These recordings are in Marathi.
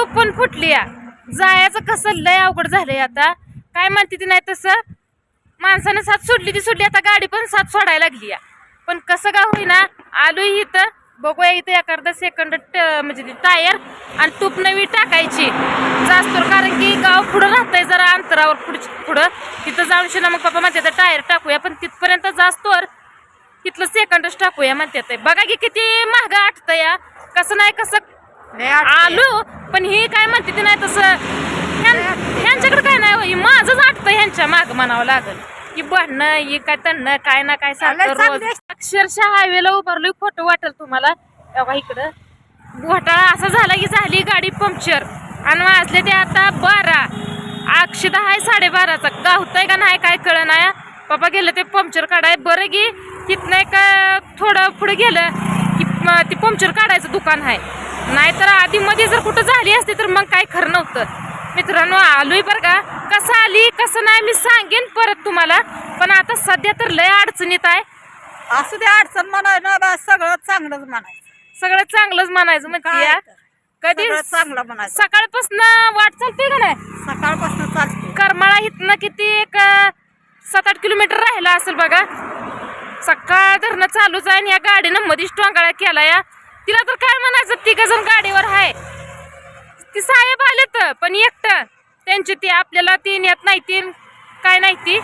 टोप पण फुटली या. जायचं कसं लय अवघड झालंय आता. काय म्हणते ती नाही तसं? माणसानं साथ सोडली ती सोडली आता गाडी पण साथ सोडायला लागली या. पण कसं का होईना आलोय इथं बघूया इथं एखादा सेकंड म्हणजे ती टायर आणि तूप नवी टाकायची. जास्त कारण की गाव पुढं राहतंय जरा अंतरावर पुढ पुढं. तिथं जाऊन शिना मग पप्पा म्हणते तर टायर टाकूया पण तिथपर्यंत जास्तोवर तिथलं सेकंडच टाकूया म्हणते बघा की किती महाग आटतं या. कसं नाही कसं आलो पण ही काय म्हणते ती नाही तसं. ह्यां- ह्यांच्याकडे काय नाही हो, माझंच आटतं ह्यांच्या माग म्हणावं लागल. ही भांडणं ही काय तणणं काय ना काय सारखं रोज. अक्षरशः हायवेला उभारलोय खोटं वाटेल तुम्हाला. तेव्हा इकडं. घोटाळा असा झाला की झाली गाडी पंक्चर आणि वाजले ते आता बारा. अक्षदा आहे साडेबाराचा. गावतंय का नाही काय कळ नाही. पप्पा गेलं ते पंक्चर काढाय. बरं की तिथनं एक थोडं पुढे गेलं की ते पंक्चर काढायचं दुकान आहे नाहीतर आधी मध्ये जर कुठं झाली असती तर मग काय खरं नव्हतं. मित्रांनो आलोय बरं का? कसं आली कसं नाही मी सांगेन परत तुम्हाला. पण आता सध्या तर लय अडचणीत आहे. असू दे अडचण म्हणाय ना बा सगळं चांगलंच म्हणायचं. सगळं चांगलंच म्हणायचं म्हणते काय. तर. कधी सगळं चांगलं म्हणायचं. सकाळपासून वाट चालते का नाही? सकाळपासून चालते करमाळा इथनं किती एक सात आठ किलोमीटर राहिला असेल बघा. सकाळ धरणं चालूच आहे आणि या गाडीनं मधीच टोंगाळा केला या तिला तर काय म्हणायचं? तिघ जण गाडीवर आहे ती साहेब आले तर पण एकटं. त्यांची ती आपल्याला तीन येत नाही तीन. काय नाही ती.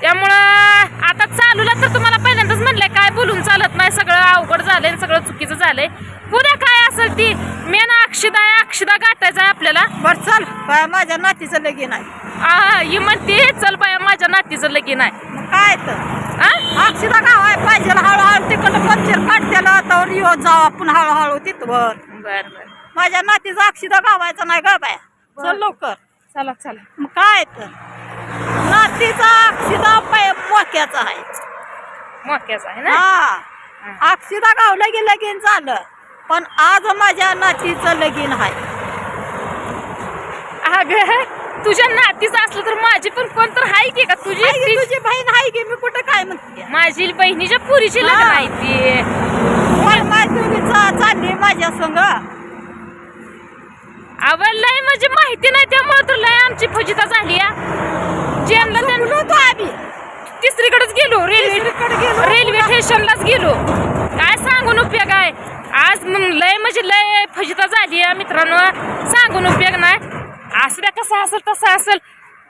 त्यामुळं आता चालूला तर तुम्हाला पहिल्यांदाच म्हणलंय काय बोलून चालत नाही सगळं अवघड झालंय सगळं चुकीचं झालंय. उद्या काय असेल ती? मेन अक्षदा आहे अक्षदा गाठायचा आहे आपल्याला. बर चल बा, माझ्या नातीचं लगीन आहे. आ, ही म्हणते चल बाया माझ्या नातीचं लगीन आहे. मग काय तर? आ? अक्षदा गाव येऊ जाऊ आपण हळूहळू तिथवर बर बर. माझ्या नातीचा अक्षदा गावायचा नाही गा बाया. चल लवकर. चला चला. मग काय तर. नातीचा अक्षदा पाय मोक्याचा आहे. मोक्याचा आहे ना? हा. अक्षदा गावला की लगीन झालं. पण आज माझ्या नातीचं लगीन आहे. अगं तुझ्या नातीचं असलं तर माझी पण कोण तर आहे की का तुझी? ती- तुझी बहीण आहे की? मी कुठं काय म्हणते? माझी बहिणीच्या पुरीची लग्न हा. आहे ती. माझ्या संग? आवड लय म्हणजे माहिती नाही त्यामुळे तर लय आमची फजिता झाली या तो आम्ही तिसरीकडेच गेलो रेल्वे. रेल्वे स्टेशनलाच गेलो. काय सांगून उपयोग आहे? आज लय म्हणजे लय फजिता झाली आहे मित्रांनो. सांगून उपयोग नाही. असं द्या कसं असेल तसं असेल.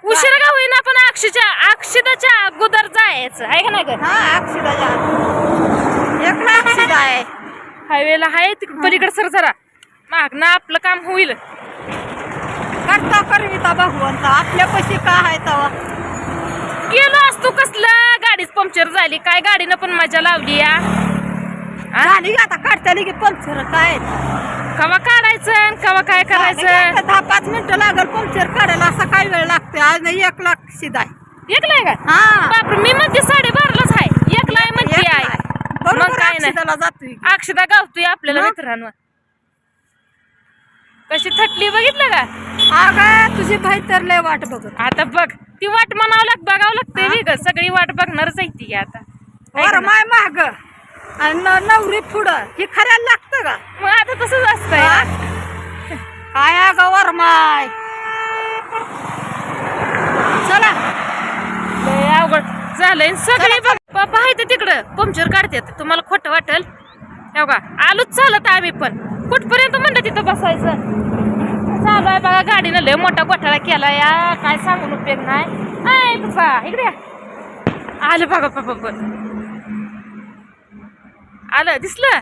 उशीर का होईना पण अक्षच्या अक्षताच्या अगोदर जायचं आहे का नाही हा अक्षदा एकला अक्षदा आहे. हायवेला आहे तिकडे पलीकडे सर जरा मागणं आपलं काम होईल. करता करविता भगवंत आपल्या पशी का आहे तवा? गेलो असतो कसलं? गाडीच पंक्चर झाली. काय गाडीनं पण मजा लावली या? झाली आता काढताली की पंक्चर काय? कवा काढायचं आणि कवा काय करायचं? दहा पाच मिनिटं लागल पंक्चर काढायला असा काय वेळ लागते आज नाही एक लाख शिदा आहे एकला आहे का हा. बापरे मी म्हणते साडेबारालाच आहे. एकला आहे म्हणते आहे. मग काय नाही. जातोय अक्षदा गावतोय आपल्याला? मित्रांनो कशी थटली बघितलं का? अगं तुझी भाई तर लय वाट बघत. आता बघ ती वाट म्हणावं लाग बघावं लागतंय हा? वेगळं सगळी वाट बघणारच आहे ती आता. का नाही? माय माग. आणि न- नवरी पुढं. हे खऱ्याला लागतं का? मग आता तसंच असतंय? काय अगं वर माय. चला. लय अवघड. झालंय सगळे बघ. तिकडं पंक्चर काढतात तुम्हाला खोटं वाटेल. हे बघा आलोच चालत आम्ही पण. कुठपर्यंत म्हणलं तिथं बसायचं? चालू आहे बघा गाडीनं लय मोठा गोठाळा केला या काय सांगून उपयोग नाही. आय पप्पा इकडे या. आलं बघा पप्पा पण आलं दिसलं?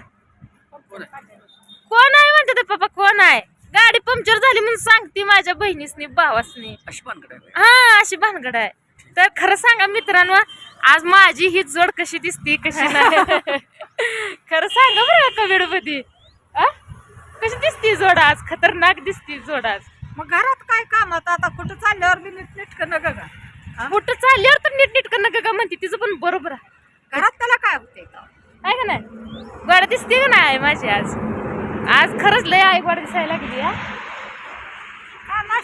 कोण आहे म्हणते ते पप्पा? कोण आहे? गाडी पंक्चर झाली म्हणून सांगते माझ्या बहिणीसनी भावासनी. हा अशी भानगड आहे. तर खरं सांगा मित्रांनो आज माझी ही जोड कशी दिसती कशी नाही? खरं सांगा बरं कमेडमध्ये आ? कशी दिसती जोड आज? खतरनाक दिसती जोड आज. मग घरात काय कामात आता कुठं चालल्यावर बी नीट नीट करणं का? कुठं चालल्यावर तर नीट नीट करणं का म्हणते तिचं पण बरोबर आहे. घरात त्याला काय होते आहे का नाही? गोड दिसते का नाही माझी आज? आज खरंच लय आई गोड दिसायला लागली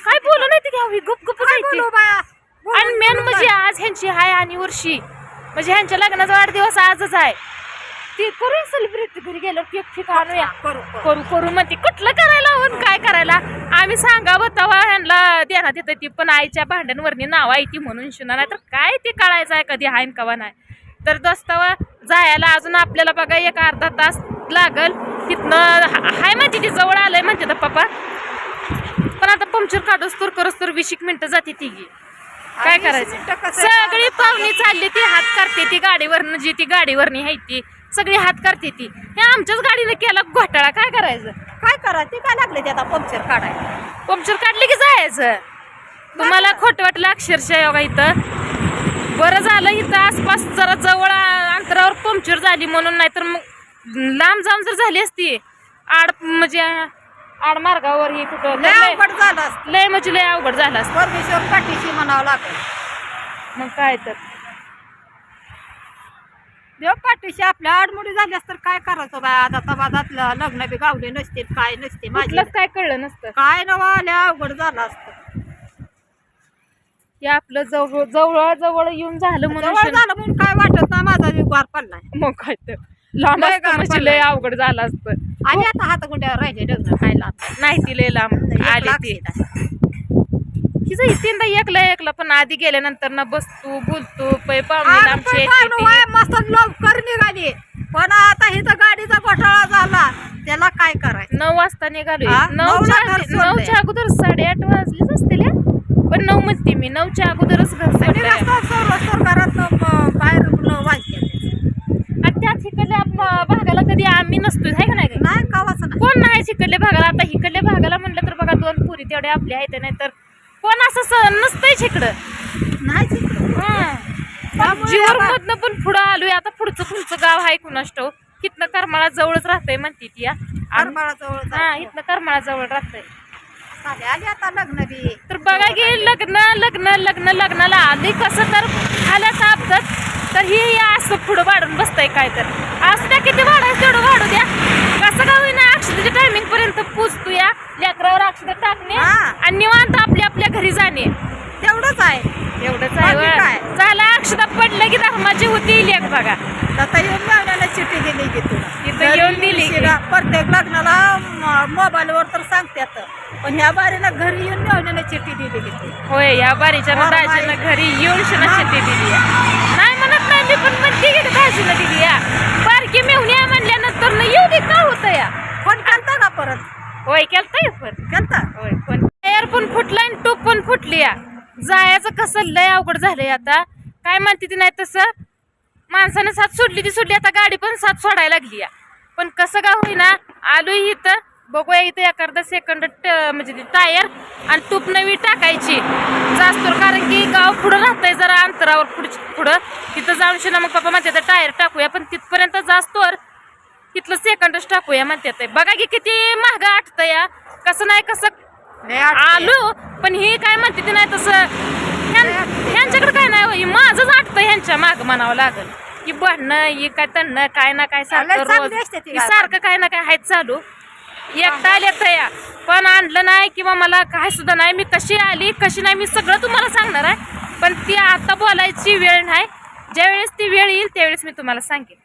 काय बोलू नाही ती घ्यावी गुप गुप काय बोलू बाया आणि मेन म्हणजे? आज ह्यांची हाय आणि वर्षी म्हणजे ह्यांच्या लग्नाचा वाढदिवस आजच आहे. ती करूया सेलिब्रेट घरी गेल्यावर केक फिक आणूया. करू करू. करू. करू म्हणते कुठलं करायला होऊन काय करायला? आम्ही सांगावं तेव्हा ह्यांना देण्यात येतं ती पण आईच्या भांड्यांवरनी नाव आहे ती म्हणून शिना नाही तर काय ते कळायचं आहे कधी हाय न कवा नाही. तर दोस्तावा जायला अजून आपल्याला बघा एक अर्धा तास लागल. तिथनं हाय म्हणते ती जवळ आलंय म्हणते तर पप्पा. पण आता पंक्चर काढूस तर करस तर वीस एक मिनिटं जाते ती गी काय करायचं? सगळी पाहुणी चालली ती हात करते ती गाडीवरनं जी ती गाडीवरनी आहे ती. सगळी हात करते ती. हे आमच्याच गाडीनं केला घोटाळा काय करायचं? काय करा ते काय लागले ते आता पंक्चर काढायला? पंक्चर काढली की जायचं? तुम्हाला खोटं वाटलं अक्षरशः योगा इथं? बरं झालं इथं आसपास जरा जवळ अंतरावर पंक्चर झाली म्हणून नाहीतर मग लांब जाऊन जर झाली असती. आड म्हणजे आड मार्गावर हे कुठं लय लय अवघड झालं असतं. लय म्हणजे लय अवघड झालं असतं. परमेश्वर पाठीशी म्हणावं लागेल मग काय तर. देव पाठीशी आपल्या आडमुडी झाली तर काय करायचं बाय आता तबादातलं लग्न बी गावले नसते काय नसते माझी. कुठलंच काय कळलं नसतं. काय नवा आल्या अवघड झालं असतं. हे आपलं जवळ जवळ जवळ येऊन झालं म्हणून जवळ झालं म्हणून काय वाटत नाही माझा जीव गार पडलाय. मग काय तर. लय असतं गार म्हणजे लय पडलंय. अवघड झालं असतं. आणि आता हातगुंड्यावर राहिले लग्न खायला नाही ती लय लांब आली ती हिचं तीनदा एकला एकला पण आधी गेल्यानंतर ना बसतो बोलतो पै पाहुणे आमची येते ती. मस्त लवकर निघाली पण आता इथं गाडीचा घोटाळा झाला त्याला काय करायचं नऊ वाजता निघालोय हा? नऊच्या घर आधी- सोडलंय. नऊच्या अगोदर साडेआठ वाजलेच असतील हा? पण नऊ म्हणते मी नऊच्या अगोदरच घर सोडलंय. रस्ता घरात म- बाहेर वाजते आणि त्या तिकडल्या म- भागाला कधी आम्ही नसतोय हाय का नाही? नाही कावाच नाही. कोण नाही तिकडल्या भागाला? आता इकडल्या भागाला म्हणलं तर बघा दोन पुरी तेवढे आपले आहेत नाही तर कोण असं स- नसतंय इकडं नाही पण पुढं आलोय. आता पुढचं पुढचं गाव आहे कुणाष्टव तिथनं करमाळा जवळच राहतंय म्हणते ती हा. आणि- करमाळाजवळ हा. इथनं करमाळा जवळ राहतंय. आले आता लग्न बी. तर की लग्न लग्न लग्न लग्नाला आली कसं तर आल्याचं अपघात तर ही असं पुढं वाढून बसतंय काय तर. असं त्या किती वाढायचं तेवढं वाढू द्या. कसं का होईना अक्षतेच्या टायमिंग पर्यंत पोचतो या लेकरावर अक्षता टाकणे. आणि निवांत आपल्या आपल्या घरी जाणे. एवढंच आहे बाकी? झालं अक्षता पडलं की धर्माची होती लेख बघा. आता येऊन मिळवण्याला चिठ्ठी दिली की तुला येऊन दिली की. शिरा- प्रत्येक लग्नाला म- मोबाईलवर तर सांगतात पण ह्या बारीनं घरी येऊन मिळवण्याला चिठ्ठी दिली की होय या बारीच्या दाजीनं बारी. घरी येऊन शिना हा. शेती दिली या. नाही म्हणत नाही मी पण म्हणते की दाजीनं दिली या बारकी मेहुणी आहे म्हणल्यानंतर न येऊ दे का होतं या? फोन केलता का परत? होय केलतंय पण केलता? होय पण टायर पण फुटला आणि टूप पण फुटली या जायचं कसं? लय अवघड झालंय आता. काय म्हणते ती नाही तसं? माणसानं साथ सोडली ती सोडली आता गाडी पण साथ सोडायला लागली या. पण कसं का होईना आलोय इथं. बघूया इथं एखादा सेकंड म्हणजे ती टायर आणि तूप नवी टाकायची. जास्त कारण की गाव पुढं राहतंय जरा अंतरावर पुढ पुढं. तिथं जाऊन शिना मग पप्पा म्हणते टायर टाकूया. पण तिथपर्यंत जास्तोवर तिथलं सेकंडच टाकूया म्हणते आहे. बघा की किती महाग आटतं या. कसं नाही कसं लय. आलो पण ही काय म्हणते ती नाही तसं. ह्यां- ह्यांच्याकडे काय नाही माझंच आटतं ह्यांच्या माग म्हणावं लागल. की भांडणं ही काय तणणं काय ना काय सारखं लय चांगली रोज असते ती ही गाय सारखं काय ना काय आहेत चालू. एकटा आले या पण आणलं नाही किंवा मला काय सुद्धा नाही. मी कशी आली कशी नाही मी सगळं तुम्हाला सांगणार आहे. पण ती आता बोलायची वेळ नाही. ज्यावेळेस ती वेळ येईल त्यावेळेस मी तुम्हाला सांगेन.